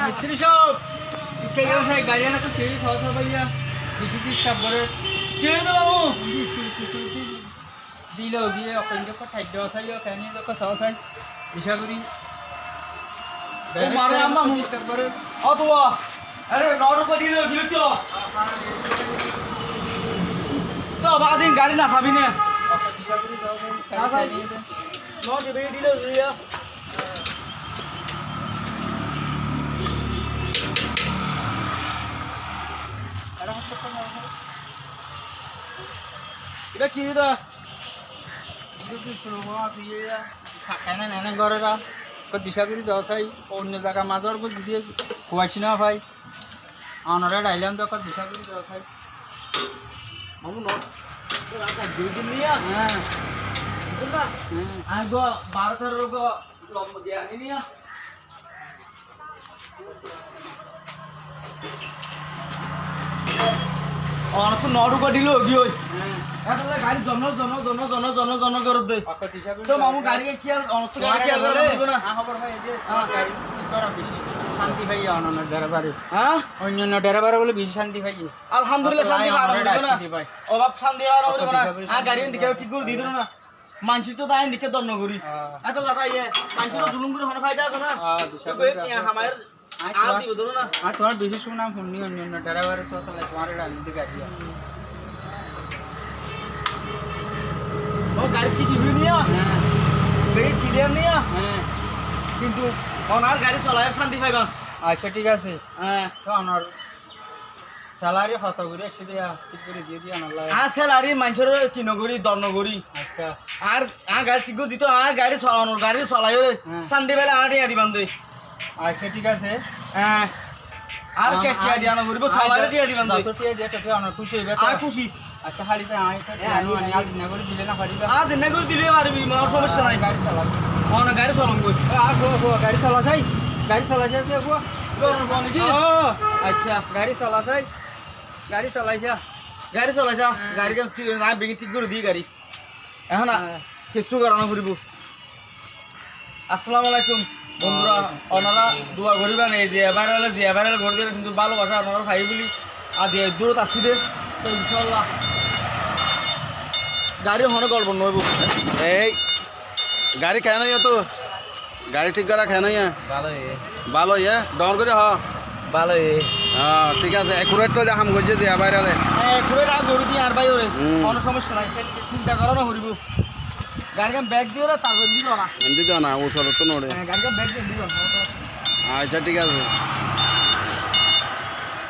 মিস্ত্রি সব। কে গেল সেই গাড়ি না তো সেই সহজ ভাইয়া। বেশি দিস কাপ করে। কে তো বাবু? দিল গিয়ে অপেন খাদ্য আসাই কেন যখন সহজ হয় ইশা করি মারে আম্মা। মু- করে। অত আরে নট করে দিল দিল তো। তো বাদিন গাড়ি না খাবি না। ইশা করি সহজ হয় না বেরিয়ে দিল দিয়া আরে হাত তো না এটা কি দা যদি শুরু হওয়া দিয়ে খায় না নেনে ঘরে রা তো দিশা করি দেওয়া চাই অন্য জায়গা মাঝর দিয়ে খুয়াইছি না ভাই। অনরে ডাইলাম তো দিশা করি দেওয়া চাই মামু নট। নিয়া? হ্যাঁ। হ্যাঁ। আমি বারো তেরো লম্ব দিয়া আনি নিয়া। অনেক নটু করে দিল কি ওই হ্যাঁ। গাড়ি জন জন জন জন জন জন করে দে। অত দিশা করি তো মামু গাড়িকে কি আর অনেক গাড়ি কি আর করবে না। খবর ভাই এই যে গাড়ি করা বেশি। শান্তি ভাই ড্রাইভারে হ্যাঁ? অন্যান্য ড্রাইভার বলে বেশি শান্তি ভাই। আলহামদুলিল্লাহ শান্তি আমরা পাওয়া না। অভাব শান্তি আর হবে না। আর গাড়ি দিকে ঠিক করে দিয়ে দিল না। মানছি তো তাই দিকে দন্ন করি হ্যাঁ। এত লাটা ইয়ে মানছি তো জুলুম করে হনে ফায়দা আছে না? হ্যাঁ, গাড়ি ঠিক দিবি নিয়া? হ্যাঁ। গাড়ি ক্লিয়ার নিয়া? হ্যাঁ। কিন্তু ওনার গাড়ি চলায় শান্তি পাইবা। আচ্ছা ঠিক আছে। হ্যাঁ। তো স্যালারি কত করে? একশো দিয়া ঠিক করে দিয়ে দিয়ে আনার লাগে আর স্যালারি মানুষের কিনো করি দন্ন করি আচ্ছা। আর আর গাড়ি ঠিক দিত আর গাড়ি চলানোর গাড়ি চলাই হ্যাঁ। শান্তি পেলে আর টিয়া দিবান দে। আচ্ছা ঠিক আছে। হ্যাঁ আর ক্যাশ দিয়া করিব চলাই দিবান আমার খুশি হইবে আর খুশি। আচ্ছা হাড়িতে আয় তো হ্যাঁ, আনি আনি আজ না করে দিলে না পারিবা। আজ করে দিলে পারবি সমস্যা নাই। গাড়ি চালাবো অন গাড়ি চলাম কই? আর গো গো গাড়ি চালা যাই। গাড়ি চালা যাই গো চলন কোন কি ও আচ্ছা গাড়ি চালা যাই। গাড়ি চালাইছা গাড়ি চলাই যা। গাড়ি ঠিক না বেগি ঠিক করে দি গাড়ি। এখন হ্যাঁ। কিছু করানো করিব। আসসালামু আলাইকুম। ওনারা দোয়া করিবেন এই যে এবার হলে যে এবার হলে ঘর কিন্তু ভালোবাসা ওনারা ভাই বলি আর যে দূরত আসিবে তো ইনশাল্লাহ গাড়ি হনে গল্প নইব এই গাড়ি খেয়ে নই তো গাড়ি ঠিক করা খেয়ে নই ভালো ভালো ইয়ে ডর করে হ। ভালো হ্যাঁ ঠিক আছে একুরেট তো দেখাম গজে যে বাইরে হলে। ঘুরে রাখ গরু দিয়ে আর ভাই ওরে কোনো সমস্যা নাই চিন্তা করো না হরিব না ও চলো তো নড়ে। হ্যাঁ আচ্ছা ঠিক আছে।